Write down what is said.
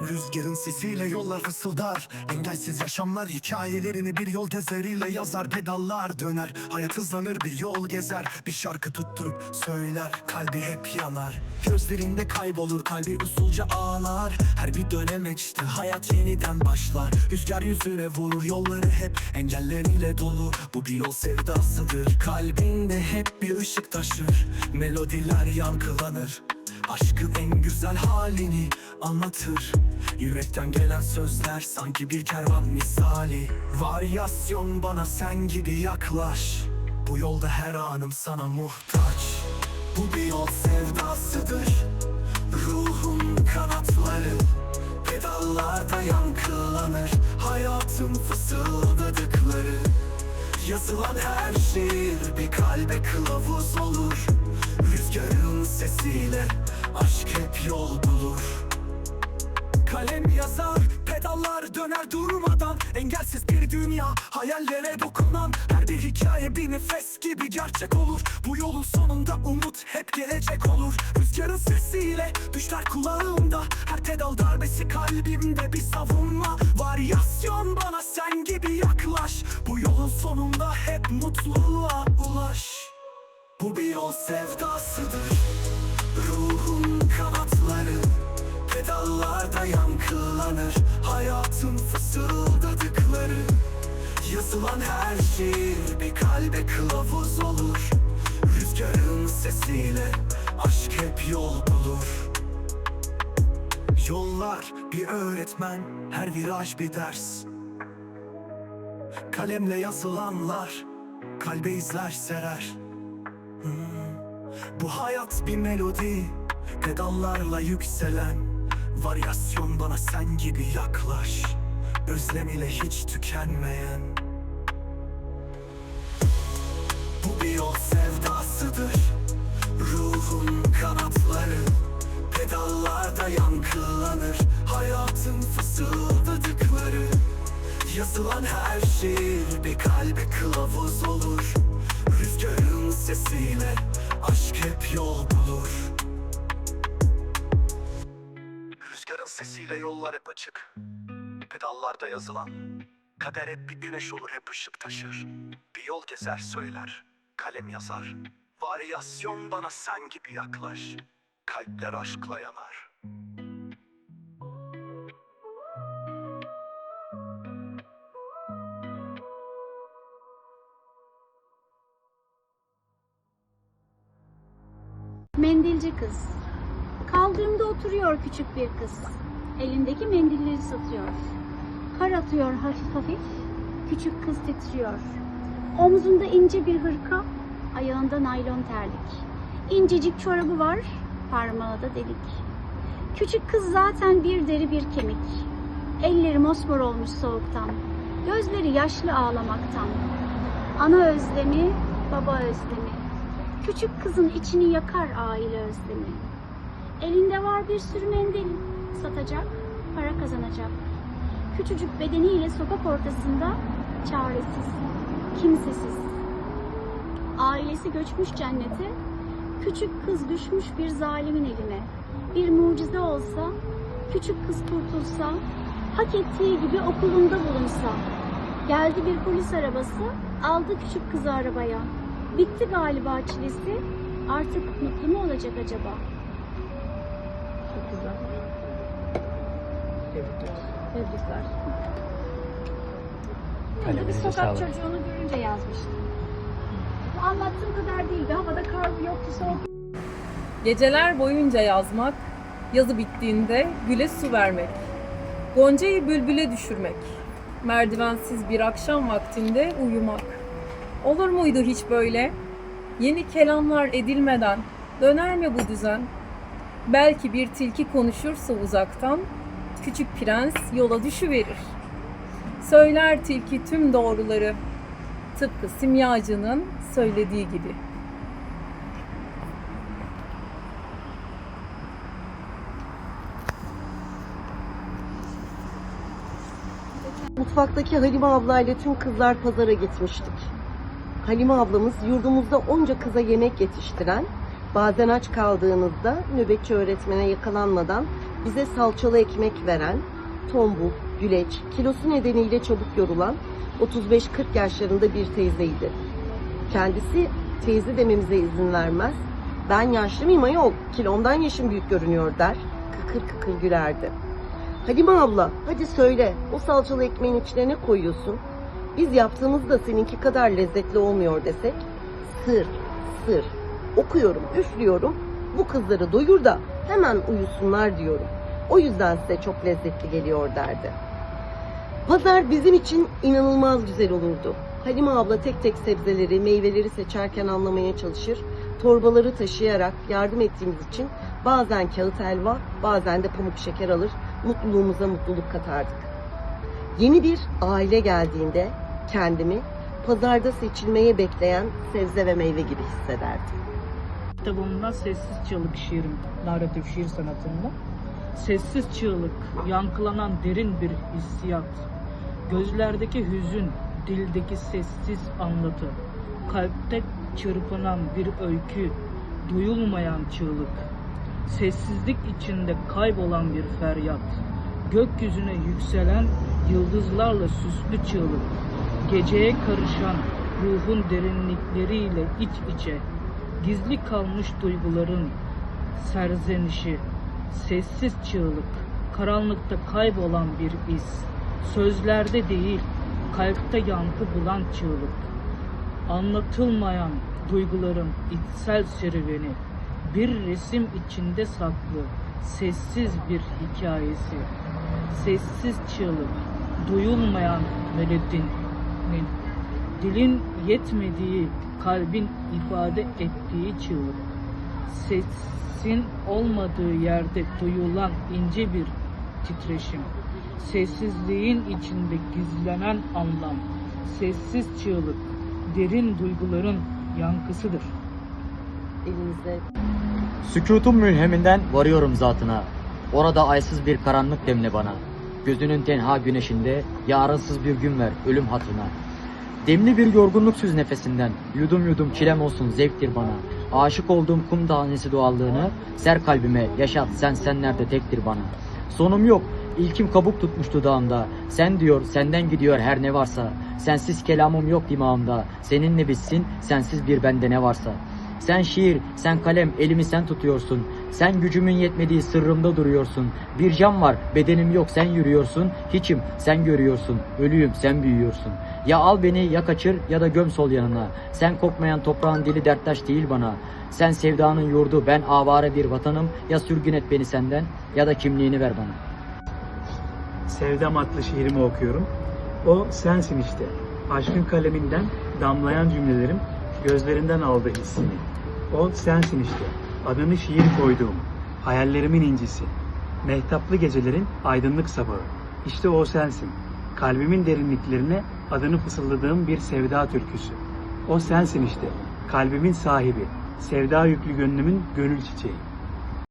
Rüzgarın sesiyle yollar fısıldar. Engelsiz yaşamlar hikayelerini bir yol tezeriyle yazar. Pedallar döner hayat hızlanır bir yol gezer. Bir şarkı tutturup söyler kalbi hep yanar. Gözlerinde kaybolur kalbi usulca ağlar. Her bir dönemeçte hayat yeniden başlar. Rüzgar yüzüne vurur yolları hep engelleriyle dolu. Bu bir yol sevdasıdır. Kalbinde hep bir ışık taşır. Melodiler yankılanır Aşkın en güzel halini anlatır. Yürekten gelen sözler sanki bir kervan misali. Varyasyon bana sen gibi yaklaş. Bu yolda her anım sana muhtaç. Bu bir yol sevdasıdır. Ruhun kanatları Pedallarda yankılanır. Hayatın fısıldadıkları Yazılan her şiir bir kalbe kılavuz olur. Rüzgarın sesiyle aşk hep yol bulur. Kalem yazar, pedallar döner durmadan. Engelsiz bir dünya, hayallere dokunan. Her bir hikaye bir nefes gibi gerçek olur. Bu yolun sonunda umut hep gelecek olur. Rüzgarın sesiyle düşler kulağımda. Her pedal darbesi kalbimde bir savunma. Varyasyon bana sen gibi yaklaş. Bu yolun sonunda hep mutluluğa ulaş. Bu bir yol sevdasıdır. Ruhun kanatları Pedallarda yankılanır. Hayatın fısıldadıkları Yazılan her şiir bir kalbe kılavuz olur. Rüzgarın sesiyle aşk hep yol bulur. Yollar bir öğretmen, her viraj bir ders. Kalemle yazılanlar kalbe izler serer. Bu hayat bir melodi Pedallarla yükselen Varyasyon bana sen gibi yaklaş. Özlem ile hiç tükenmeyen. Bu bir yol sevdasıdır. Ruhun kanatları Pedallarda yankılanır. Hayatın fısıldadıkları Yazılan her şiir bir kalbe kılavuz olur. Rüzgarın sesiyle aşk hep yol sesiyle yollar hep açık. Pedallarda yazılan. Kader hep bir güneş olur hep ışık taşır. Bir yol gezer söyler Kalem yazar. Varyasyon bana sen gibi yaklaş. Kalpler aşkla yanar. Mendilci kız. Kaldırımda oturuyor küçük bir kız. Elindeki mendilleri satıyor. Kar atıyor hafif hafif. Küçük kız titriyor. Omzunda ince bir hırka, ayağında naylon terlik. İncecik çorabı var, parmağı da delik. Küçük kız zaten bir deri bir kemik. Elleri mosmor olmuş soğuktan. Gözleri yaşlı ağlamaktan. Ana özlemi, baba özlemi. Küçük kızın içini yakar aile özlemi. Elinde var bir sürü mendil. Satacak, para kazanacak. Küçücük bedeniyle sokak ortasında çaresiz, kimsesiz. Ailesi göçmüş cennete, küçük kız düşmüş bir zalimin eline. Bir mucize olsa, küçük kız kurtulsa, hak ettiği gibi okulunda bulunsa. Geldi bir polis arabası, aldı küçük kızı arabaya. Bitti galiba çilesi. Artık mutlu mu olacak acaba? Çok güzel. Tebrikler. Tebrikler. Bir Kalbinize sokak sağlık. çocuğunu görünce yazmıştım. Anlattığım kadar değildi. Havada kar yoktu, soğuk Geceler boyunca yazmak, yazı bittiğinde güle su vermek. Goncayı bülbüle düşürmek. Merdivensiz bir akşam vaktinde uyumak. Olur muydu hiç böyle? Yeni kelamlar edilmeden döner mi bu düzen? Belki bir tilki konuşursa uzaktan, küçük prens yola düşüverir. Söyler tilki tüm doğruları, tıpkı simyacının söylediği gibi. Mutfaktaki Halime ablayla tüm kızlar pazara gitmiştik. Halime ablamız yurdumuzda onca kıza yemek yetiştiren, bazen aç kaldığınızda nöbetçi öğretmene yakalanmadan bize salçalı ekmek veren, tombul, güleç, kilosu nedeniyle çabuk yorulan 35-40 yaşlarında bir teyzeydi. Kendisi teyze dememize izin vermez. Ben yaşlı mıyım ayol, kilomdan yaşım büyük görünüyor der. Kıkır kıkır gülerdi. Halime abla, hadi söyle, o salçalı ekmeğin içine ne koyuyorsun? Biz yaptığımızda seninki kadar lezzetli olmuyor desek, sır, sır. Okuyorum, üflüyorum, bu kızları doyur da hemen uyusunlar diyorum. O yüzden size çok lezzetli geliyor derdi. Pazar bizim için inanılmaz güzel olurdu. Halime abla tek tek sebzeleri, meyveleri seçerken anlamaya çalışır. Torbaları taşıyarak yardım ettiğimiz için bazen kağıt helva, bazen de pamuk şeker alır, mutluluğumuza mutluluk katardık. Yeni bir aile geldiğinde kendimi pazarda seçilmeye bekleyen sebze ve meyve gibi hissederdim. Kitabımda Sessiz Çığlık şiirim, narratif şiir sanatında. Sessiz çığlık, yankılanan derin bir hissiyat. Gözlerdeki hüzün, dildeki sessiz anlatı. Kalpte çırpınan bir öykü, duyulmayan çığlık. Sessizlik içinde kaybolan bir feryat. Gökyüzüne yükselen yıldızlarla süslü çığlık. Geceye karışan ruhun derinlikleriyle iç içe gizli kalmış duyguların serzenişi, sessiz çığlık, karanlıkta kaybolan bir iz, sözlerde değil, kalpte yankı bulan çığlık, anlatılmayan duyguların içsel serüveni, bir resim içinde saklı, sessiz bir hikayesi, sessiz çığlık, duyulmayan melodinin, dilin yetmediği, kalbin ifade ettiği çığlık. Sesin olmadığı yerde duyulan ince bir titreşim. Sessizliğin içinde gizlenen anlam. Sessiz çığlık, derin duyguların yankısıdır. Elinize Sükutun mülheminden varıyorum zatına. Orada aysız bir karanlık demle bana. Gözünün tenha güneşinde yarınsız bir gün ver ölüm hatırına. Demli bir yorgunluk süz nefesinden. Yudum yudum çilem olsun zevktir bana. Aşık olduğum kum tanesi doğallığını ser kalbime yaşat sen senlerde tektir bana. Sonum yok ilkim kabuk tutmuş dudağımda. Sen diyor senden gidiyor her ne varsa. Sensiz kelamım yok dimağımda. Seninle bitsin sensiz bir bende ne varsa. Sen şiir, sen kalem, elimi sen tutuyorsun. Sen gücümün yetmediği sırrımda duruyorsun. Bir can var, bedenim yok, sen yürüyorsun. Hiçim, sen görüyorsun. Ölüyüm, sen büyüyorsun. Ya al beni ya kaçır ya da göm sol yanına. Sen kokmayan toprağın dili derttaş değil bana. Sen sevdanın yurdu, ben avare bir vatanım. Ya sürgün et beni senden ya da kimliğini ver bana. Sevdam adlı şiirimi okuyorum. O sensin işte. Aşkın kaleminden damlayan cümlelerim gözlerinden aldı hissini. O sensin işte. Adını şiir koyduğum. Hayallerimin incisi. Mehtaplı gecelerin aydınlık sabahı. İşte o sensin. Kalbimin derinliklerine adını fısıldadığım bir sevda türküsü. O sensin işte. Kalbimin sahibi. Sevda yüklü gönlümün gönül çiçeği.